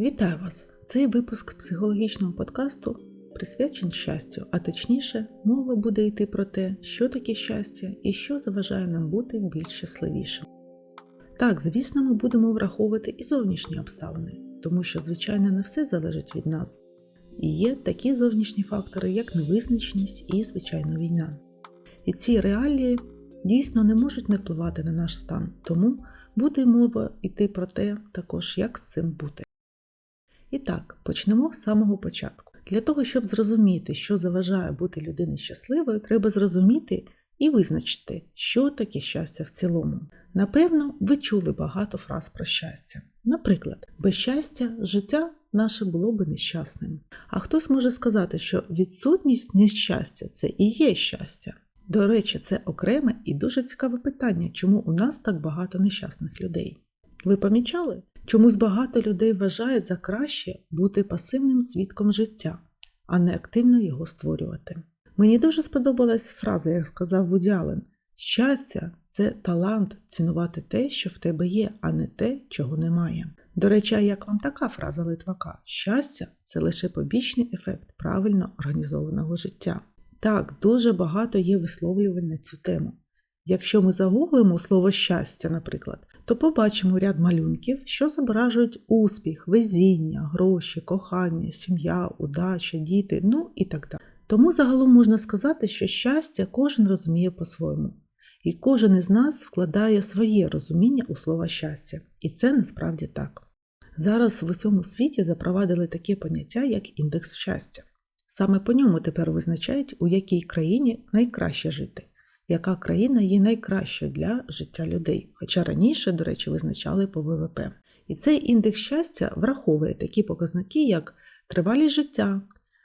Вітаю вас! Цей випуск психологічного подкасту присвячений щастю, а точніше, мова буде йти про те, що таке щастя і що заважає нам бути більш щасливішим. Так, звісно, ми будемо враховувати і зовнішні обставини, тому що, звичайно, не все залежить від нас. І є такі зовнішні фактори, як невизначеність і, звичайно, війна. І ці реалії дійсно не можуть не впливати на наш стан, тому буде мова йти про те, також як з цим бути. І так, почнемо з самого початку. Для того, щоб зрозуміти, що заважає бути людині щасливою, треба зрозуміти і визначити, що таке щастя в цілому. Напевно, ви чули багато фраз про щастя. Наприклад, без щастя життя наше було би нещасним. А хтось може сказати, що відсутність нещастя це і є щастя. До речі, це окреме і дуже цікаве питання, чому у нас так багато нещасних людей. Ви помічали? Чомусь багато людей вважає за краще бути пасивним свідком життя, а не активно його створювати. Мені дуже сподобалась фраза, як сказав Вуді Аллен, щастя це талант цінувати те, що в тебе є, а не те, чого немає. До речі, як вам така фраза Литвака? Щастя це лише побічний ефект правильно організованого життя. Так, дуже багато є висловлювань на цю тему. Якщо ми загуглимо слово щастя, наприклад, то побачимо ряд малюнків, що зображують успіх, везіння, гроші, кохання, сім'я, удача, діти, ну і так далі. Тому загалом можна сказати, що щастя кожен розуміє по-своєму, і кожен із нас вкладає своє розуміння у слово щастя, і це насправді так. Зараз в усьому світі запровадили таке поняття, як індекс щастя. Саме по ньому тепер визначають, у якій країні найкраще жити яка країна є найкращою для життя людей, хоча раніше, до речі, визначали по ВВП. І цей індекс щастя враховує такі показники, як тривалість життя,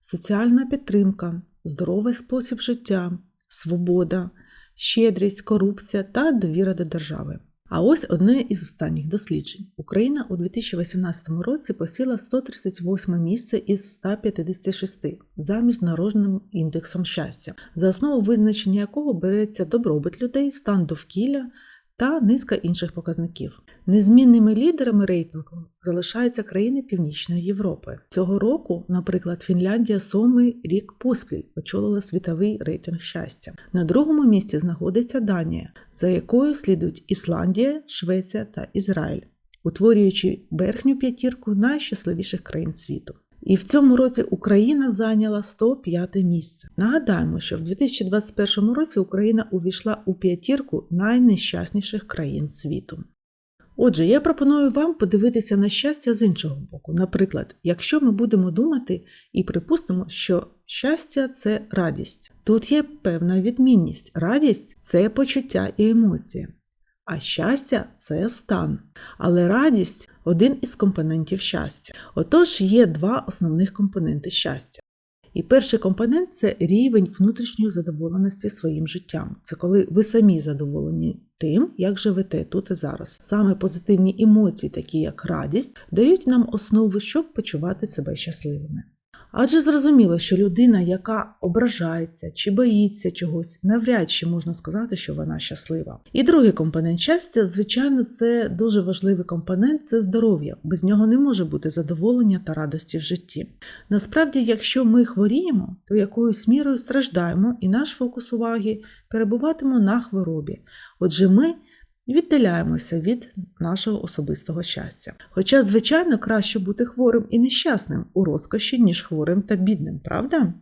соціальна підтримка, здоровий спосіб життя, свобода, щедрість, корупція та довіра до держави. А ось одне із останніх досліджень. Україна у 2018 році посіла 138 місце із 156 за міжнародним індексом щастя, за основу визначення якого береться добробут людей, стан довкілля та низка інших показників. Незмінними лідерами рейтингу залишаються країни Північної Європи. Цього року, наприклад, Фінляндія сьомий рік поспіль очолила світовий рейтинг щастя. На другому місці знаходиться Данія, за якою слідують Ісландія, Швеція та Ізраїль, утворюючи верхню п'ятірку найщасливіших країн світу. І в цьому році Україна зайняла 105 місце. Нагадаємо, що в 2021 році Україна увійшла у п'ятірку найнещасніших країн світу. Отже, я пропоную вам подивитися на щастя з іншого боку. Наприклад, якщо ми будемо думати і припустимо, що щастя це радість. Тут є певна відмінність. Радість це почуття і емоції. А щастя це стан. Але радість один із компонентів щастя. Отож, є два основних компоненти щастя. І перший компонент це рівень внутрішньої задоволеності своїм життям. Це коли ви самі задоволені тим, як живете тут і зараз. Саме позитивні емоції, такі як радість, дають нам основу, щоб почувати себе щасливими. Адже зрозуміло, що людина, яка ображається чи боїться чогось, навряд чи можна сказати, що вона щаслива. І другий компонент щастя, звичайно, це дуже важливий компонент це здоров'я. Без нього не може бути задоволення та радості в житті. Насправді, якщо ми хворіємо, то якоюсь мірою страждаємо, і наш фокус уваги перебуватиме на хворобі. Отже, ми віддаляємося від нашого особистого щастя. Хоча, звичайно, краще бути хворим і нещасним у розкоші, ніж хворим та бідним, правда?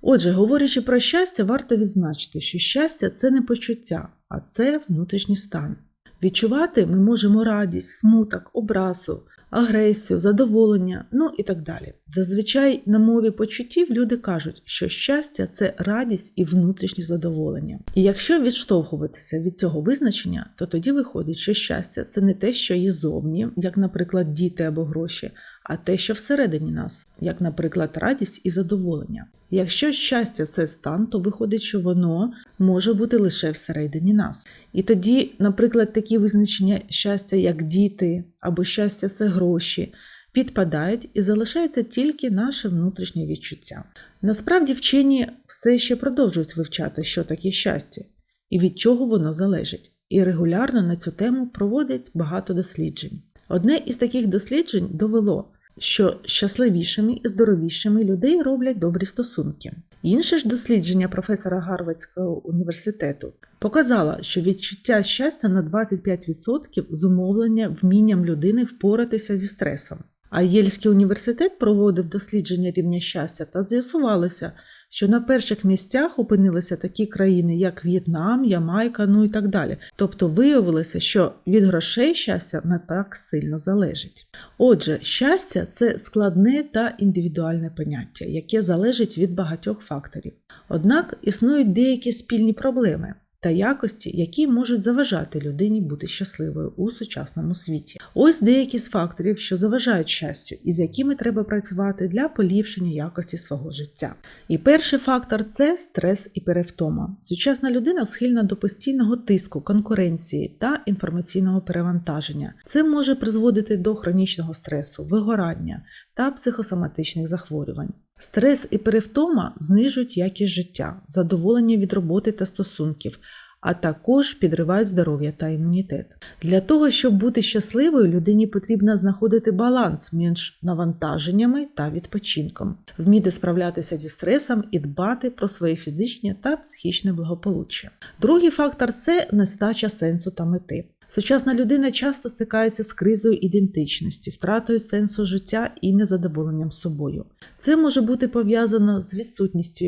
Отже, говорячи про щастя, варто відзначити, що щастя це не почуття, а це внутрішній стан. Відчувати ми можемо радість, смуток, образу, агресію, задоволення, ну і так далі. Зазвичай на мові почуттів люди кажуть, що щастя це радість і внутрішнє задоволення. І якщо відштовхуватися від цього визначення, то тоді виходить, що щастя це не те, що є зовні, як, наприклад, діти або гроші, а те, що всередині нас, як, наприклад, радість і задоволення. Якщо щастя це стан, то виходить, що воно може бути лише всередині нас. І тоді, наприклад, такі визначення щастя, як діти або щастя це гроші, відпадають і залишається тільки наше внутрішнє відчуття. Насправді вчені все ще продовжують вивчати, що таке щастя і від чого воно залежить, і регулярно на цю тему проводять багато досліджень. Одне із таких досліджень довело, що щасливішими і здоровішими людей роблять добрі стосунки. Інше ж дослідження професора Гарвардського університету показало, що відчуття щастя на 25% зумовлення вмінням людини впоратися зі стресом. А Єльський університет проводив дослідження рівня щастя та з'ясувалося, що на перших місцях опинилися такі країни, як В'єтнам, Ямайка, ну і так далі. Тобто виявилося, що від грошей щастя не так сильно залежить. Отже, щастя це складне та індивідуальне поняття, яке залежить від багатьох факторів. Однак існують деякі спільні проблеми. Та якості, які можуть заважати людині бути щасливою у сучасному світі. Ось деякі з факторів, що заважають щастю, і з якими треба працювати для поліпшення якості свого життя. І перший фактор це стрес і перевтома. Сучасна людина схильна до постійного тиску, конкуренції та інформаційного перевантаження. Це може призводити до хронічного стресу, вигорання та психосоматичних захворювань. Стрес і перевтома знижують якість життя, задоволення від роботи та стосунків, а також підривають здоров'я та імунітет. Для того, щоб бути щасливою, людині потрібно знаходити баланс між навантаженнями та відпочинком, вміти справлятися зі стресом і дбати про своє фізичне та психічне благополуччя. Другий фактор це нестача сенсу та мети. Сучасна людина часто стикається з кризою ідентичності, втратою сенсу життя і незадоволенням собою. Це може бути пов'язано з відсутністю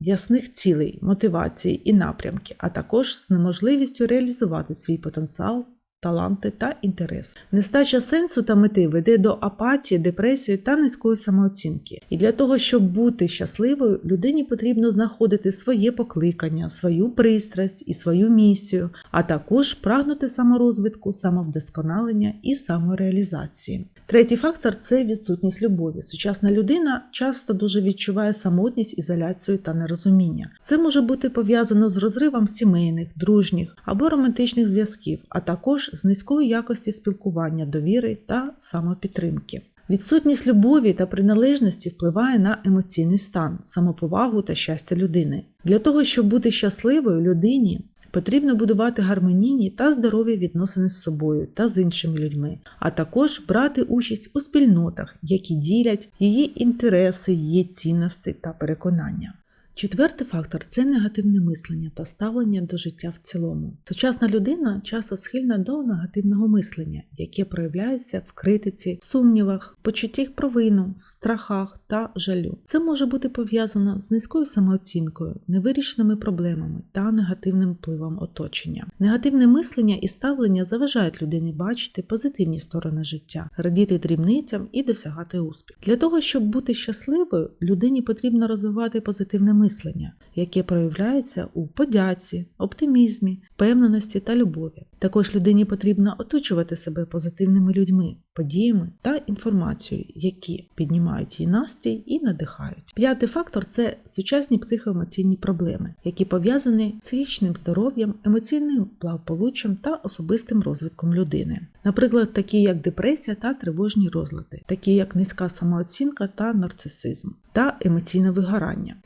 ясних цілей, мотивації і напрямки, а також з неможливістю реалізувати свій потенціал. Таланти та інтерес. Нестача сенсу та мети веде до апатії, депресії та низької самооцінки. І для того, щоб бути щасливою, людині потрібно знаходити своє покликання, свою пристрасть і свою місію, а також прагнути саморозвитку, самовдосконалення і самореалізації. Третій фактор це відсутність любові. Сучасна людина часто дуже відчуває самотність, ізоляцію та нерозуміння. Це може бути пов'язано з розривом сімейних, дружніх або романтичних зв'язків, а також з низькою якості спілкування, довіри та самопідтримки. Відсутність любові та приналежності впливає на емоційний стан, самоповагу та щастя людини. Для того, щоб бути щасливою людині, потрібно будувати гармонійні та здорові відносини з собою та з іншими людьми, а також брати участь у спільнотах, які ділять її інтереси, її цінності та переконання. Четвертий фактор це негативне мислення та ставлення до життя в цілому. Сучасна людина часто схильна до негативного мислення, яке проявляється в критиці, сумнівах, почутті провину, в страхах та жалю. Це може бути пов'язано з низькою самооцінкою, невирішеними проблемами та негативним впливом оточення. Негативне мислення і ставлення заважають людині бачити позитивні сторони життя, радіти дрібницям і досягати успіху. Для того, щоб бути щасливою, людині потрібно розвивати позитивне мислення мислення, яке проявляється у подяці, оптимізмі, впевненості та любові. Також людині потрібно оточувати себе позитивними людьми, подіями та інформацією, які піднімають її настрій і надихають. П'ятий фактор це сучасні психоемоційні проблеми, які пов'язані з психічним здоров'ям, емоційним благополуччям та особистим розвитком людини. Наприклад, такі як депресія та тривожні розлади, такі як низька самооцінка та нарцисизм, та емоційне вигорання.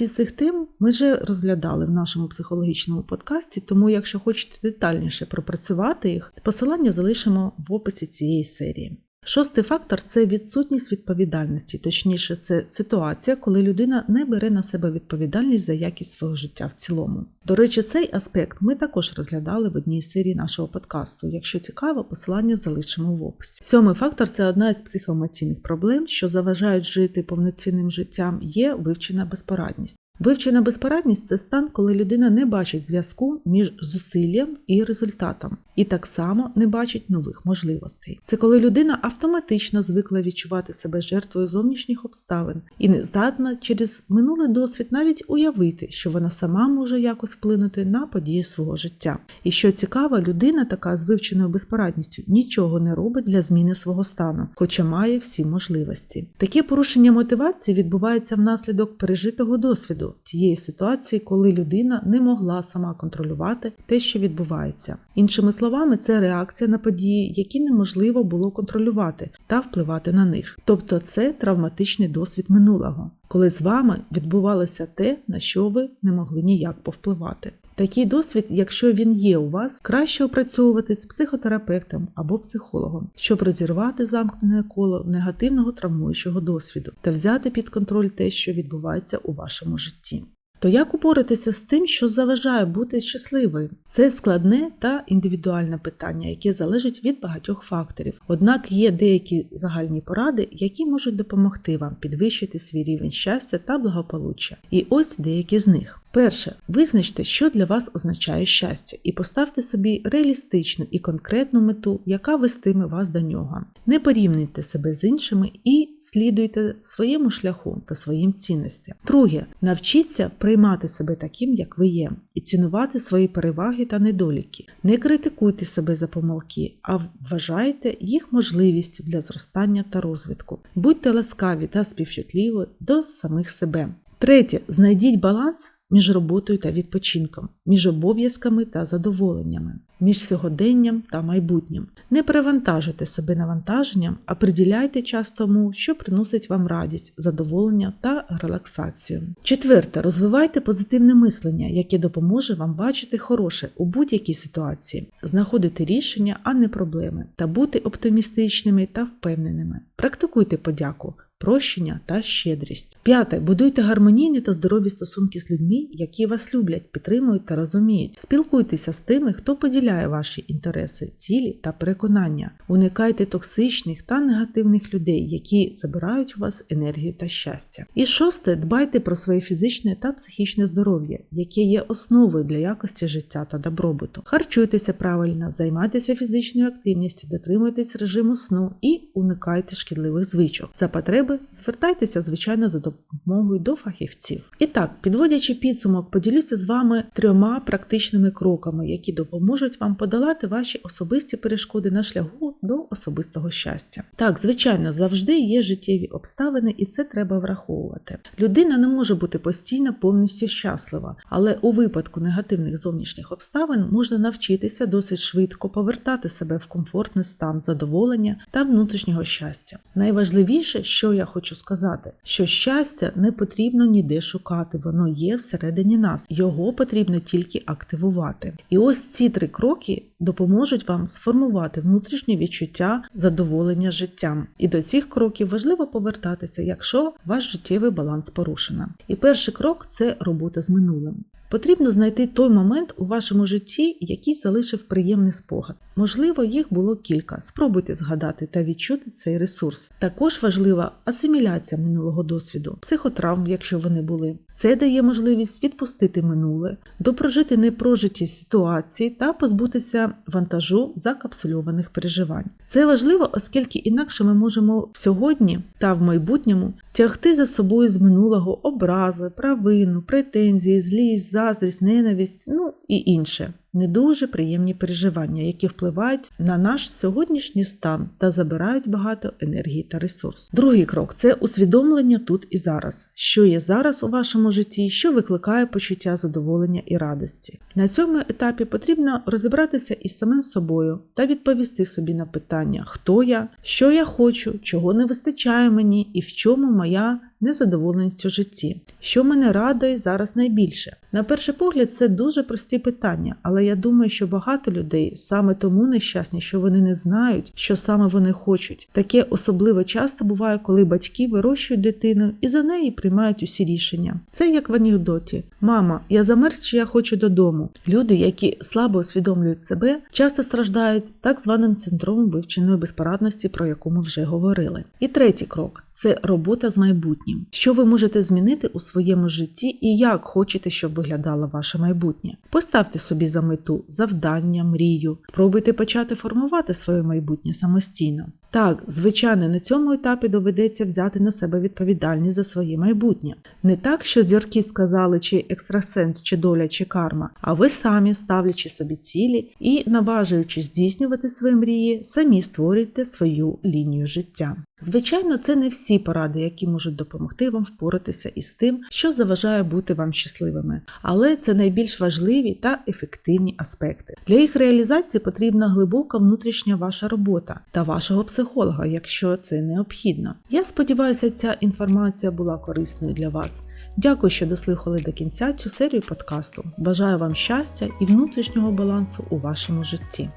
Більшості цих тем ми вже розглядали в нашому психологічному подкасті, тому якщо хочете детальніше пропрацювати їх, посилання залишимо в описі цієї серії. Шостий фактор це відсутність відповідальності, точніше, це ситуація, коли людина не бере на себе відповідальність за якість свого життя в цілому. До речі, цей аспект ми також розглядали в одній серії нашого подкасту. Якщо цікаво, посилання залишимо в описі. Сьомий фактор це одна із психоемоційних проблем, що заважають жити повноцінним життям, є вивчена безпорадність. Вивчена безпорадність це стан, коли людина не бачить зв'язку між зусиллям і результатом, і так само не бачить нових можливостей. Це коли людина автоматично звикла відчувати себе жертвою зовнішніх обставин і не здатна через минулий досвід навіть уявити, що вона сама може якось вплинути на події свого життя. І що цікаво, людина така з вивченою безпорадністю нічого не робить для зміни свого стану, хоча має всі можливості. Таке порушення мотивації відбувається внаслідок пережитого досвіду тієї ситуації, коли людина не могла сама контролювати те, що відбувається. Іншими словами, це реакція на події, які неможливо було контролювати та впливати на них. Тобто це травматичний досвід минулого, коли з вами відбувалося те, на що ви не могли ніяк повпливати. Такий досвід, якщо він є у вас, краще опрацьовувати з психотерапевтом або психологом, щоб розірвати замкнене коло негативного травмуючого досвіду та взяти під контроль те, що відбувається у вашому житті. То як упоратися з тим, що заважає бути щасливою? Це складне та індивідуальне питання, яке залежить від багатьох факторів. Однак є деякі загальні поради, які можуть допомогти вам підвищити свій рівень щастя та благополуччя. І ось деякі з них. Перше, визначте, що для вас означає щастя, і поставте собі реалістичну і конкретну мету, яка вестиме вас до нього. Не порівнюйте себе з іншими і слідуйте своєму шляху та своїм цінностям. Друге, навчіться приймати себе таким, як ви є, і цінувати свої переваги та недоліки. Не критикуйте себе за помилки, а вважайте їх можливістю для зростання та розвитку. Будьте ласкаві та співчутливі до самих себе. Третє, знайдіть баланс між роботою та відпочинком, між обов'язками та задоволеннями, між сьогоденням та майбутнім. Не перевантажуйте себе навантаженням, а приділяйте час тому, що приносить вам радість, задоволення та релаксацію. Четверте, розвивайте позитивне мислення, яке допоможе вам бачити хороше у будь-якій ситуації, знаходити рішення, а не проблеми, та бути оптимістичними та впевненими. Практикуйте подяку прощення та щедрість. П'яте. Будуйте гармонійні та здорові стосунки з людьми, які вас люблять, підтримують та розуміють. Спілкуйтеся з тими, хто поділяє ваші інтереси, цілі та переконання. Уникайте токсичних та негативних людей, які забирають у вас енергію та щастя. І шосте. Дбайте про своє фізичне та психічне здоров'я, яке є основою для якості життя та добробуту. Харчуйтеся правильно, займайтеся фізичною активністю, дотримуйтесь режиму сну і уникайте шкідливих звичок. За потреби потреби, звертайтеся, звичайно, за допомогою до фахівців. І так, підводячи підсумок, поділюся з вами трьома практичними кроками, які допоможуть вам подолати ваші особисті перешкоди на шляху до особистого щастя. Так, звичайно, завжди є життєві обставини, і це треба враховувати. Людина не може бути постійно повністю щаслива, але у випадку негативних зовнішніх обставин можна навчитися досить швидко повертати себе в комфортний стан задоволення та внутрішнього щастя. Найважливіше, що я хочу сказати, що щастя не потрібно ніде шукати, воно є всередині нас, його потрібно тільки активувати. І ось ці три кроки допоможуть вам сформувати внутрішнє відчуття задоволення життям. І до цих кроків важливо повертатися, якщо ваш життєвий баланс порушено. І перший крок це робота з минулим. Потрібно знайти той момент у вашому житті, який залишив приємний спогад. Можливо, їх було кілька. Спробуйте згадати та відчути цей ресурс. Також важлива асиміляція минулого досвіду, психотравм, якщо вони були. Це дає можливість відпустити минуле, допрожити непрожиті ситуації та позбутися вантажу закапсульованих переживань. Це важливо, оскільки інакше ми можемо сьогодні та в майбутньому тягти за собою з минулого образи, правину, претензії, злість, заздрість, ненависть, ну і інше не дуже приємні переживання, які впливають на наш сьогоднішній стан та забирають багато енергії та ресурс. Другий крок це усвідомлення тут і зараз, що є зараз у вашому житті, що викликає почуття задоволення і радості. На цьому етапі потрібно розібратися із самим собою та відповісти собі на питання, хто я, що я хочу, чого не вистачає мені і в чому моя незадоволеність у житті, що мене радує зараз найбільше. На перший погляд, це дуже прості питання, але я думаю, що багато людей саме тому нещасні, що вони не знають, що саме вони хочуть. Таке особливо часто буває, коли батьки вирощують дитину і за неї приймають усі рішення. Це як в анекдоті: Мама, я замерз чи я хочу додому. Люди, які слабо усвідомлюють себе, часто страждають так званим синдромом вивченої безпорадності, про яку ми вже говорили. І третій крок це робота з майбутнім. Що ви можете змінити у своєму житті і як хочете, щоб виглядало ваше майбутнє. Поставте собі за мету завдання, мрію, спробуйте почати формувати своє майбутнє самостійно. Так, звичайно, на цьому етапі доведеться взяти на себе відповідальність за своє майбутнє. Не так, що зірки сказали, чи екстрасенс, чи доля, чи карма, а ви самі, ставлячи собі цілі і наважуючись здійснювати свої мрії, самі створюєте свою лінію життя. Звичайно, це не всі поради, які можуть допомогти вам впоратися із тим, що заважає бути вам щасливими, але це найбільш важливі та ефективні аспекти. Для їх реалізації потрібна глибока внутрішня ваша робота та вашого психології психолога, якщо це необхідно. Я сподіваюся, ця інформація була корисною для вас. Дякую, що дослухали до кінця цю серію подкасту. Бажаю вам щастя і внутрішнього балансу у вашому житті.